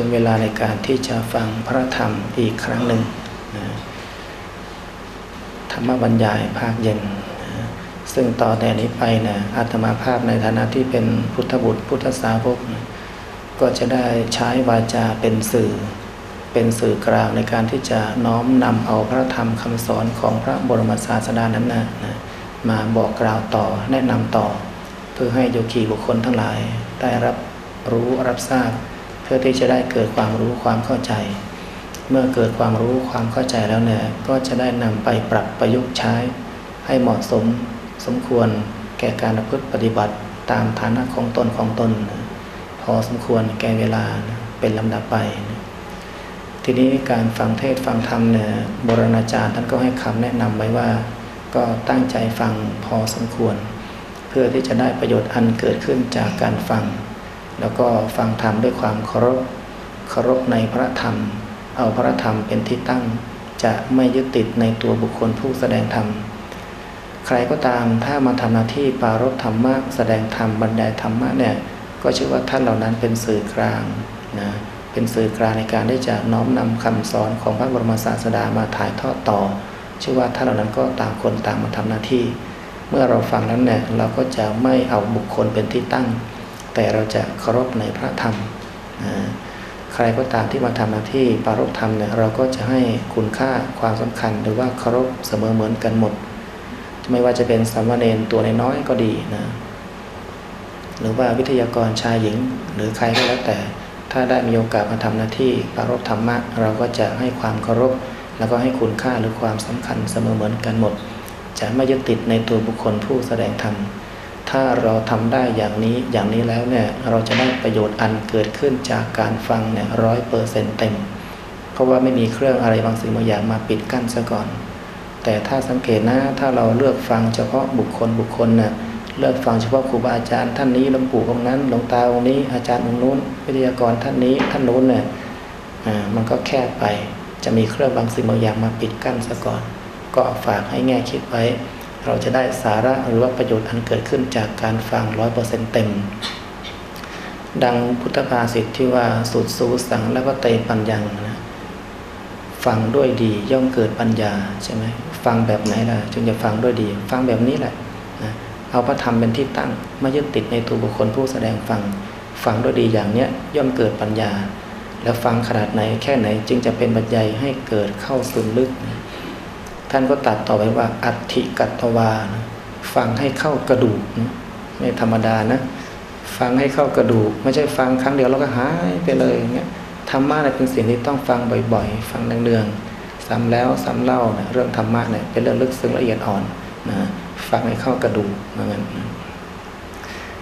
ถึงเวลาในการที่จะฟังพระธรรมอีกครั้งหนึ่งนะธรรมบรรยายภาคเย็นนะซึ่งต่อแต่นี้ไปนะอาตมาภาพในฐานะที่เป็นพุทธบุตรพุทธสาวกนะก็จะได้ใช้วาจาเป็นสื่อ เป็นสื่อกลางในการที่จะน้อมนำเอาพระธรรมคำสอนของพระบรมศาสดานั้นนะนะมาบอกกล่าวต่อแนะนำต่อ เพื่อให้โยคีบุคคลทั้งหลายได้รับรู้รับทราบ พื่อที่จะได้เกิดความรู้ความเข้าใจ เมื่อเกิดความรู้ความเข้าใจแล้วเนี่ยก็จะได้นำไปปรับประยุกต์ใช้ ให้เหมาะสมสมควรแก่การประพฤติปฏิบัติตามฐานะของตนของตน พอสมควรแก่เวลาเป็นลำดับไป ทีนี้การฟังเทศฟังธรรมเนี่ยบรณาจารย์ท่านก็ให้คำแนะนำไว้ว่า ก็ตั้งใจฟังพอสมควร เพื่อที่จะได้ประโยชน์อันเกิดขึ้นจากการฟัง แล้วก็ฟังธรรมด้วยความเคารพเคารพในพระธรรม เอาพระธรรมเป็นที่ตั้ง จะไม่ยึดติดในตัวบุคคลผู้แสดงธรรม ใครก็ตามถ้ามาทำหน้าที่ปารบธรรมะแสดงธรรมบรรยายธรรมะเนี่ยก็ชื่อว่าท่านเหล่านั้นเป็นสื่อกลางนะเป็นสื่อกลางในการที่จะน้อมนำคำสอนของพระบรมศาสดามาถ่ายทอดต่อ ชื่อว่าท่านเหล่านั้นก็ต่างคนต่างมาทำหน้าที่ เมื่อเราฟังแล้วเนี่ยเราก็จะไม่เอาบุคคลเป็นที่ตั้ง แต่เราจะเคารพในพระธรรมนะใครก็ตามที่มาทำหน้าที่ปารบธรรมเนี่ยเราก็จะให้คุณค่าความสำคัญ หรือว่าเคารพเสมอเหมือนกันหมด ไม่ว่าจะเป็นสามเณรตัวน้อยก็ดีนะหรือว่าวิทยากรชายหญิง หรือใครก็แล้วแต่ ถ้าได้มีโอกาสมาทำหน้าที่ปารบธรรมะเราก็จะให้ความเคารพ แล้วก็ให้คุณค่าหรือความสำคัญเสมอเหมือนกันหมด จะไม่ยึดติดในตัวบุคคลผู้แสดงธรรม ถ้าเราทำได้อย่างนี้อย่างนี้แล้วเนี่ยเราจะได้ประโยชน์อันเกิดขึ้นจากการฟังเนี่ยร้อยเปอร์เซ็นต์เต็ม เพราะว่าไม่มีเครื่องอะไรบางสิ่งบางอย่างมาปิดกั้นซะก่อน แต่ถ้าสังเกตนะถ้าเราเลือกฟังเฉพาะบุคคลบุคคลเนี่ยเลือกฟังเฉพาะครูบาอาจารย์ท่านนี้หลวงปู่องค์นั้นหลวงตาองค์นี้อาจารย์องค์นู้นวิทยากรท่านนี้ท่านนู้นเนี่ยอ่ามันก็แคบไปจะมีเครื่องบางสิ่งบางอย่างมาปิดกั้นซะก่อน ก็ฝากให้แง่คิดไว้ เราจะได้สาระหรือว่าประโยชน์อันเกิดขึ้นจากการฟังร้อยเปอร์เซ็นต์เต็ม ดังพุทธภาษิตที่ว่าสุดสูสังแล้วก็เตปัญญังนะฟังด้วยดีย่อมเกิดปัญญาใช่ไหมฟังแบบไหนล่ะจึงจะฟังด้วยดี ฟังแบบนี้แหละนะเอาพระธรรมเป็นที่ตั้งไม่ยึดติดในตัวบุคคลผู้แสดงฟัง ฟังด้วยดีอย่างเนี้ยย่อมเกิดปัญญา แล้วฟังขนาดไหนแค่ไหนจึงจะเป็นปัจจัยให้เกิดเข้าซึมลึกนะ ท่านก็ตัดต่อไปว่า อัติกัตวานะฟังให้เข้ากระดูกนะไม่ธรรมดานะฟังให้เข้ากระดูก ไม่ใช่ฟังครั้งเดียวแล้วก็หายไปเลยอย่างเงี้ยธรรมะเนี่ยเป็นสิ่งที่ต้องฟังบ่อยๆ ฟังเนืองๆซ้ำแล้วซ้ำเล่าเนี่ยเรื่องธรรมะเนี่ยเป็นเรื่องลึกซึ้งละเอียดอ่อนนะฟังให้เข้ากระดูกเหมือนกัน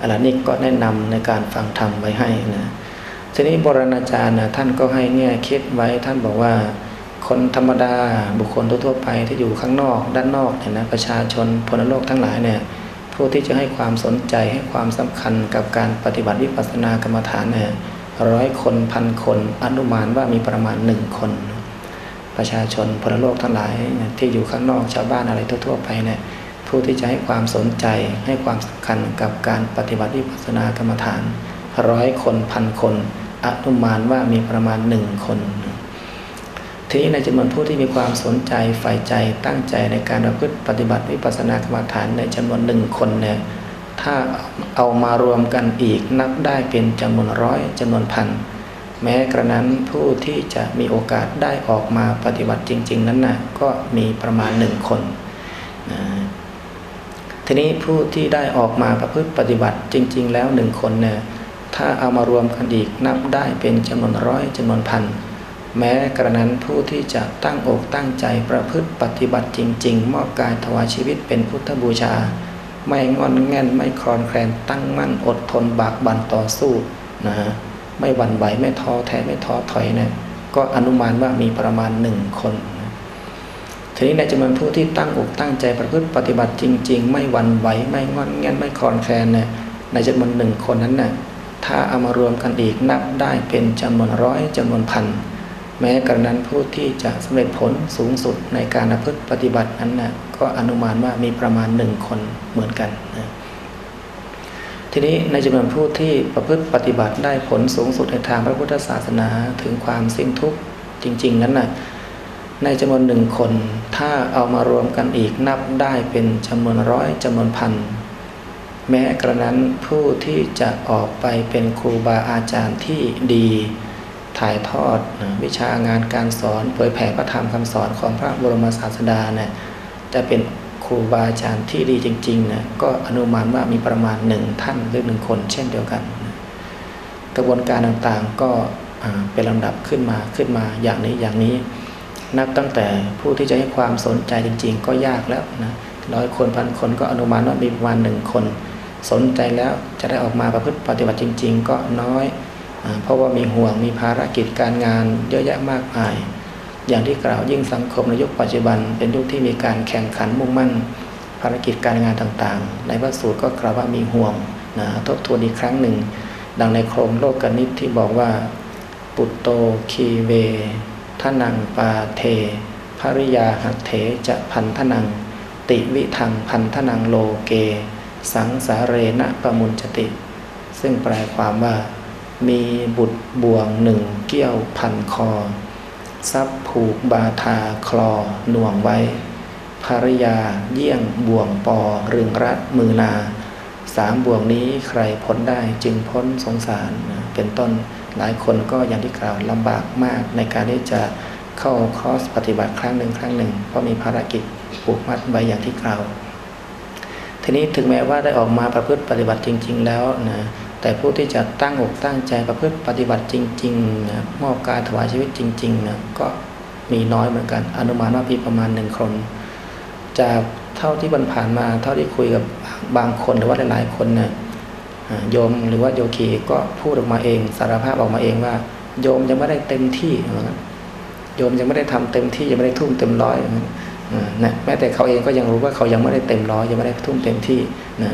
อะไรนี่ก็แนะนำในการฟังธรรมไว้ให้นะทีนี้บรณอาจารย์นะท่านก็ให้แง่คิดไว้ท่านบอกว่า คนธรรมดา บุคคลทั่วไปที่อยู่ข้างนอก ด้านนอกเนี่ยนะประชาชนพลโลกทั้งหลายเนี่ยผู้ที่จะให้ความสนใจให้ความสำคัญกับการปฏิบัติวิปัสสนากรรมฐานเนี่ยร้อยคนพันคนอนุมานว่ามีประมาณหนึ่งคน ประชาชนพลโลกทั้งหลายที่อยู่ข้างนอกชาวบ้านอะไรทั่ว ๆ ไปเนี่ยผู้ที่จะให้ความสนใจให้ความสำคัญกับการปฏิบัติวิปัสสนากรรมฐานร้อยคนพันคนอนุมานว่ามีประมาณหนึ่งคน ทีนี้ในจำนวนผู้ที่มีความสนใจใฝ่ใจตั้งใจในการประพฤติปฏิบัติวิปัสสนากรรมฐานในจำนวนหนึ่งคนเนี่ยถ้าเอามารวมกันอีกนับได้เป็นจำนวนร้อยจำนวนพันแม้กระนั้นผู้ที่จะมีโอกาสได้ออกมาปฏิบัติจริง ๆ นั้นนะก็มีประมาณหนึ่งคนนะทีนี้ผู้ที่ได้ออกมาประพฤติปฏิบัติจริง ๆ แล้วหนึ่งคนเนี่ยถ้าเอามารวมกันอีกนับได้เป็นจำนวนร้อยจำนวนพัน แม้กระนั้นผู้ที่จะตั้งอกตั้งใจประพฤติปฏิบัติจริง ๆ มอบกายถวายชีวิตเป็นพุทธบูชา ไม่งอนแง่นไม่คลอนแคลนตั้งมั่นอดทนบากบั่นต่อสู้นะฮะไม่หวั่นไหวไม่ท้อแท้ไม่ท้อถอยเนี่ยก็อนุมานว่ามีประมาณหนึ่งคนทีนี้ในจำนวนผู้ที่ตั้งอกตั้งใจประพฤติปฏิบัติจริง ๆ ไม่หวั่นไหวไม่งอนแง่นไม่คลอนแคลนเนี่ยในจำนวนหนึ่งคนนั้นน่ะถ้าเอามารวมกันอีกนับได้เป็นจำนวนร้อยจำนวนพัน แม้กระนั้นผู้ที่จะสำเร็จผลสูงสุดในการประพฤติปฏิบัตินั้นนะก็อนุมานว่ามีประมาณหนึ่งคนเหมือนกันนะททีนี้ในจำนวนผู้ที่ประพฤติปฏิบัติได้ผลสูงสุดในทางพระพุทธศาสนาถึงความสิ้นทุกข์จริง ๆ นั้นนะ่ะในจำนวนหนึ่งคนถ้าเอามารวมกันอีกนับได้เป็นจำนวนร้อยจำนวนพันแม้กระนั้นผู้ที่จะออกไปเป็นครูบาอาจารย์ที่ดี ถ่ายทอดวิชางานการสอนเผยแผ่พระธรรมคำสอนของพระบรมศาสดาเนี่ยจะเป็นครูบาอาจารย์ที่ดีจริงๆเนี่ยก็อนุมานว่ามีประมาณหนึ่งท่านหรือหนึ่งคนเช่นเดียวกัน กระบวนการต่างๆก็เป็นลำดับขึ้นมาขึ้นมาอย่างนี้อย่างนี้ นับตั้งแต่ผู้ที่จะให้ความสนใจจริง ๆ ก็ยากแล้วนะร้อยคนพันคนก็อนุมานว่ามีประมาณหนึ่งคน สนใจแล้วจะได้ออกมาประพฤติปฏิบัติจริง ๆ ก็น้อย เพราะว่ามีห่วงมีภารกิจการงานเยอะแยะมากมาย อย่างที่กล่าวยิ่งสังคมในยุคปัจจุบัน เป็นยุคที่มีการแข่งขันมุ่งมั่น ภารกิจการงานต่างๆ ในพระสูตรก็กล่าวว่ามีห่วงนะทบทวนอีกครั้งหนึ่ง ดังในโครงโลกกนิตที่บอกว่า ปุตโตคีเวทนังปาเทภริยาหัตเถจะพันทนัง ติวิทังพันทนังโลเก สังสาเรณะประมุนจติ ซึ่งแปลความว่า มีบุตรบ่วงหนึ่งเกี้ยวพันคอซับผูกบาทาคลอหน่วงไว้ ภริยาเยี่ยงบ่วงปอเรึงรัดมือนา สามบ่วงนี้ใครพ้นได้จึงพ้นสงสาร เป็นต้นหลายคนก็อย่างที่กล่าวลำบากมากในการที่จะเข้าคอร์สปฏิบัติครั้งหนึ่งครั้งหนึ่งเพราะมีภารกิจผูกมัดไว้อย่างที่กล่าว ทีนี้ถึงแม้ว่าได้ออกมาประพฤติปฏิบัติจริง ๆ แล้วนะ แต่ผู้ที่จะตั้งอกตั้งใจประพฤติปฏิบัติจริงๆนะมอบกายถวายชีวิตจริงๆนะก็มีน้อยเหมือนกัน อนุมานว่ามีประมาณหนึ่งคน จากเท่าที่ผ่านมาเท่าที่คุยกับบางคนหรือว่าหลายๆคนเนี่ยโยมหรือว่าโยคีก็พูดออกมาเองสารภาพออกมาเองว่า โยมยังไม่ได้เต็มที่เหมือนโยมยังไม่ได้ทำเต็มที่ยังไม่ได้ทุ่มเต็มร้อยนะแม้แต่เขาเองก็ยังรู้ว่าเขายังไม่ได้เต็มร้อยยังไม่ได้ทุ่มเต็มที่นะ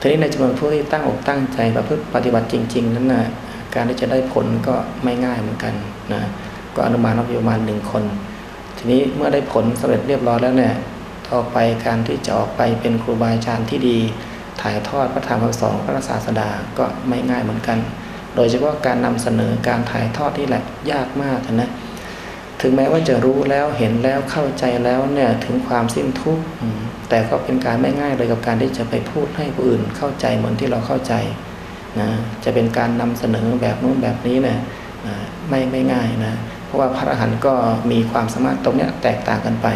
ทีนี้ในจำนวนผู้ที่ตั้งอกตั้งใจประพฤติปฏิบัติจริง ๆ นั้นนะการที่จะได้ผลก็ไม่ง่ายเหมือนกันนะก็อนุมานว่ประมาณหนึ่งคน ทีนี้เมื่อได้ผลสำเร็จเรียบร้อยแล้วเนี่ยต่อไปการที่จะออกไปเป็นครูบาอาจารย์ที่ดี ถ่ายทอดพระธรรมคำสอนพระศาสดาก็ไม่ง่ายเหมือนกัน โดยเฉพาะการนำเสนอการถ่ายทอดที่แหละยากมากนะ ถึงแม้ว่าจะรู้แล้วเห็นแล้วเข้าใจแล้วเนี่ยถึงความสิ้นทุกข์แต่ก็เป็นการไม่ง่ายเลยกับการที่จะไปพูดให้ผู้อื่นเข้าใจเหมือนที่เราเข้าใจนะจะเป็นการนำเสนอแบบนู้นแบบนี้เนี่ยไม่ไม่ง่ายนะเพราะว่าพระอรหันต์ก็มีความสามารถตรงนี้แตกต่างกันไป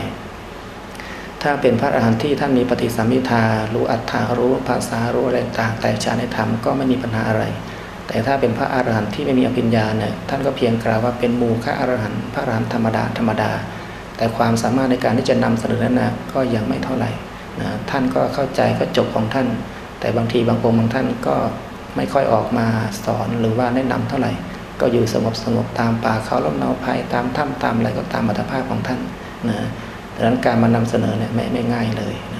ถ้าเป็นพระอรหันต์ที่ท่านมีปฏิสัมพิทารู้อัตถารู้ภาษารู้อะไรต่างแต่ชาในธรรมก็ไม่มีปัญหาอะไร แต่ถ้าเป็นพระอรหันต์ที่ไม่มีอภิญญาเนี่ยท่านก็เพียงกล่าวว่าเป็นมูฆะอรหันต์พระอรหันต์ธรรมดาธรรมดา แต่ความสามารถในการที่จะนำเสนอนั้นนะก็ยังไม่เท่าไหร่นะท่านก็เข้าใจก็จบของท่าน แต่บางทีบางองค์บางท่านก็ไม่ค่อยออกมาสอนหรือว่าแนะนำเท่าไหร่ ก็อยู่สงบสงบตามป่าเขาล้มเนาภัยตามถ้ำตามอะไรก็ตามอัตภาพของท่านนะดังนั้นการมานำเสนอเนี่ยไม่ไม่ง่ายเลยนะ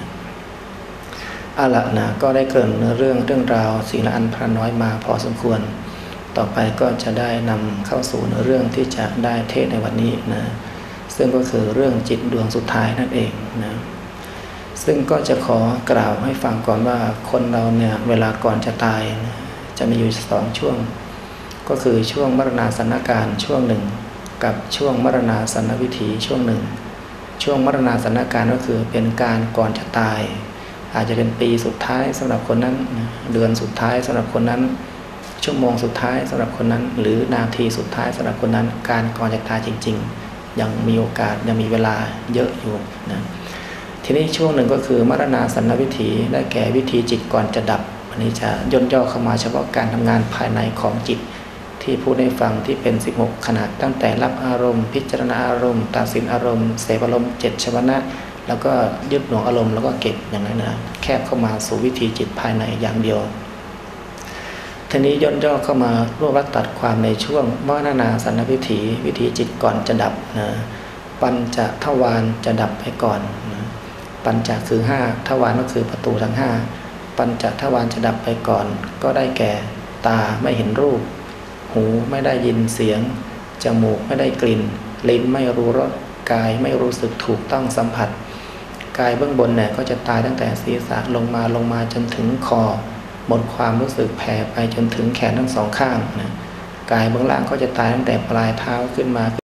อาละนะก็ได้เกินเรื่องเรื่องราวสิ่งละอันพระน้อยมาพอสมควร ต่อไปก็จะได้นำเข้าสู่เรื่องที่จะได้เทศในวันนี้นะซึ่งก็คือเรื่องจิตดวงสุดท้ายนั่นเองนะซึ่งก็จะขอกล่าวให้ฟังก่อนว่าคนเราเนี่ยเวลาก่อนจะตายนะจะมีอยู่สองช่วง ก็คือช่วงมรณาสนการช่วงหนึ่ง กับช่วงมรณาสนวิถีช่วงหนึ่ง ช่วงมรณาสนการก็คือเป็นการก่อนจะตาย อาจจะเป็นปีสุดท้ายสำหรับคนนั้น เดือนสุดท้ายสำหรับคนนั้น ชั่วโมงสุดท้ายสำหรับคนนั้น หรือนาทีสุดท้ายสำหรับคนนั้น การก่อนจะตายจริง ๆ ยังมีโอกาสยังมีเวลาเยอะอยู่นะทีนี้ช่วงหนึ่งก็คือมรณาสันนวิถีได้แก่วิธีจิตก่อนจะดับอันนี้จะย่นย่อเข้ามาเฉพาะการทำงานภายในของจิต ที่พูดให้ฟังที่เป็น 16 ขนาดตั้งแต่รับอารมณ์ พิจารณาอารมณ์ตัดสินอารมณ์เสพอารมณ์เจ็ดชวนะ แล้วก็ยึดหน่วงอารมณ์แล้วก็เก็บอย่างนั้นนะแคบเข้ามาสู่วิธีจิตภายในอย่างเดียวทีนี้ย่นย่อเข้ามารวบรัดตัดความในช่วงมรณาสันนิถีวิถีจิตก่อนจะดับนะปัญจทวารจะดับไปก่อนนะปัญจคือห้าทวารก็คือประตูทั้งห้าปัญจทวารจะดับไปก่อน ก็ได้แก่ตาไม่เห็นรูป หูไม่ได้ยินเสียงจมูกไม่ได้กลิ่น ลิ้นไม่รู้รสกายไม่รู้สึกถูกต้องสัมผัส กายเบื้องบนเนี่ยก็จะตายตั้งแต่ศีรษะลงมาลงมาจนถึงคอ หมดความรู้สึกแผ่ไปจนถึงแขนทั้งสองข้างนะกายเบื้องล่างก็จะตายตั้งแต่ปลายเท้าขึ้นมา